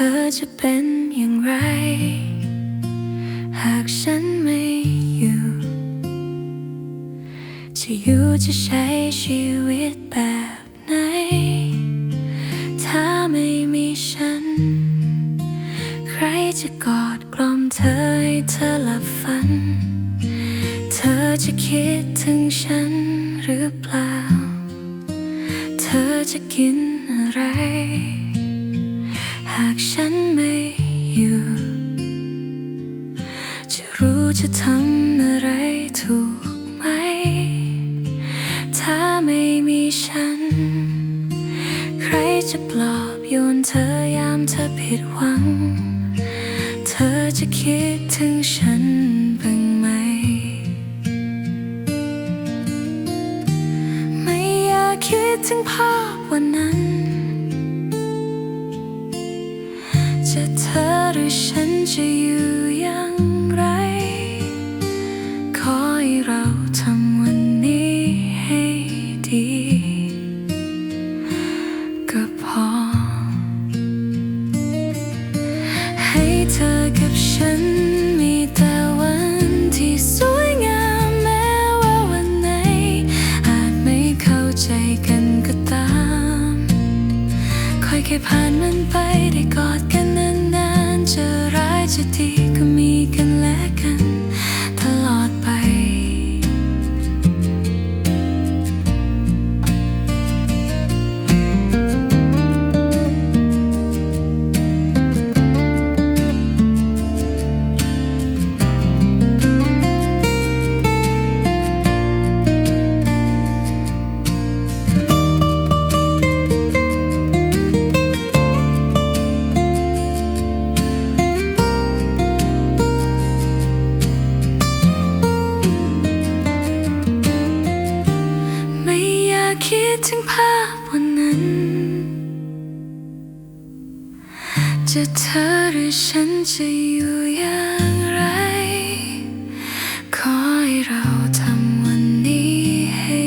ธอจะเป็นอย่างไร หากฉันไม่อยู่ จะอยู่จะใช้ชีวิตแบบไหน ถ้าไม่มีฉัน ใครจะกอดกลมเธอให้เธอหลับฝัน เธอจะคิดถึงฉันหรือเปล่า เธอจะกินอะไรากฉันไม่อยู่ จะรู้จะทำอะไรถูกไหม ถ้าไม่มีฉัน ใครจะปลอบโยนเธอยามเธอผิดหวัง เธอจะคิดถึงฉันบ้างไหม ไม่อยากคิดถึงภาพวันนั้น หรือฉันจะอยู่อย่างไร ขอให้เราทำวันนี้ให้ดี ก็พอ ให้เธอกับฉันมีแต่วันที่สวยงามแม้ว่าวันไหน อาจไม่เข้าใจกันก็ตาม ค่อยแค่ผ่านมันไปได้กอดกันน คิดถึงภาพวันนั้น จะเธอหรือฉันจะอยู่อย่างไร ขอให้เราทำวันนี้ให้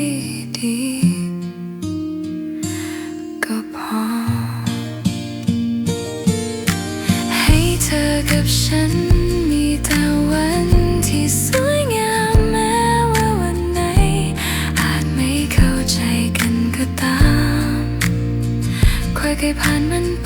ดี ก็พอ ให้เธอกับฉัน ผ่านมัน